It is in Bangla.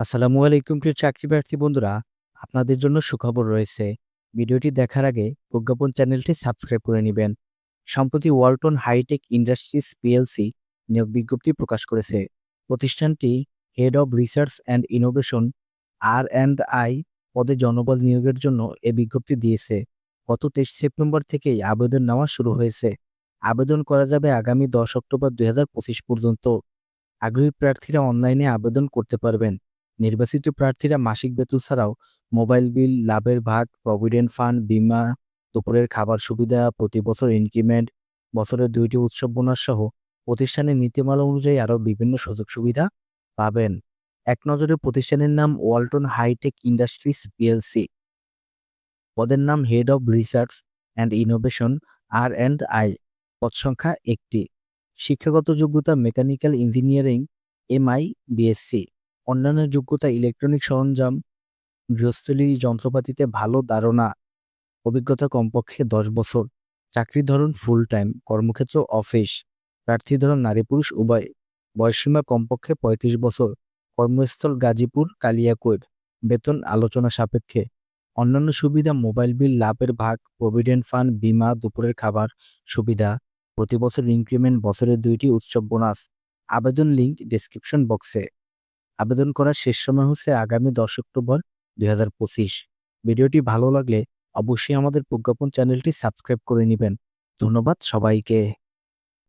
আসসালামু আলাইকুম, প্রিয় চাকরি প্রার্থী বন্ধুরা। আপনাদের জন্য সুখবর রয়েছে। ভিডিওটি দেখার আগে প্রজ্ঞাপন চ্যানেলটি সাবস্ক্রাইব করে নেবেন। সম্প্রতি ওয়ালটন হাইটেক ইন্ডাস্ট্রিজ পিএলসি নিয়োগ বিজ্ঞপ্তি প্রকাশ করেছে। প্রতিষ্ঠানটি head of research and innovation R and I পদে জনবল নিয়োগের জন্য এ বিজ্ঞপ্তি দিয়েছে। গত তেইশ সেপ্টেম্বর থেকেই আবেদন নেওয়া শুরু হয়েছে। আবেদন করা যাবে আগামী দশ অক্টোবর দুই হাজার পঁচিশ পর্যন্ত। আগ্রহী প্রার্থীরা অনলাইনে আবেদন করতে পারবেন। নির্বাচিত প্রার্থীরা মাসিক বেতন ছাড়াও মোবাইল বিল, লাভের ভাগ, প্রভিডেন্ট ফান্ড, বীমা, দুপুরের খাবার সুবিধা, প্রতি বছর ইনক্রিমেন্ট, বছরের দুইটি উৎসব বোনাস সহ প্রতিষ্ঠানের নীতিমালা অনুযায়ী আরও বিভিন্ন সুযোগ সুবিধা পাবেন। এক নজরে প্রতিষ্ঠানের নাম ওয়ালটন হাইটেক ইন্ডাস্ট্রিজ পিএলসি। পদের নাম head of research and innovation, R and I. পদ সংখ্যা একটি। শিক্ষাগত যোগ্যতা, মেকানিক্যাল ইঞ্জিনিয়ারিং, এমআই, বিএসসি। অন্যান্য যোগ্যতা ইলেকট্রনিক সরঞ্জাম, গৃহস্থলী যন্ত্রপাতিতে ভালো ধারণা, অভিজ্ঞতা কমপক্ষে দশ বছর, চাকরির ধরন ফুল টাইম কর্মক্ষেত্র অফিস প্রার্থী ধরন নারী পুরুষ, উভয়, বয়সসীমা কমপক্ষে পঁয়ত্রিশ বছর, কর্মস্থল গাজীপুর, কালিয়াকৈর, বেতন আলোচনা সাপেক্ষে, অন্যান্য সুবিধা মোবাইল বিল লাভের ভাগ প্রভিডেন্ট ফান্ড বীমা, দুপুরের খাবার সুবিধা, প্রতি বছর ইনক্রিমেন্ট বছরের দুইটি উৎসব বোনাস আবেদন লিঙ্ক ডেসক্রিপশন বক্সে আবেদন করার শেষ সময় হচ্ছে আগামী দশ অক্টোবর দু হাজার পঁচিশ। ভিডিওটি ভালো লাগলে অবশ্যই আমাদের প্রজ্ঞাপন চ্যানেলটি সাবস্ক্রাইব করে নেবেন। ধন্যবাদ সবাইকে।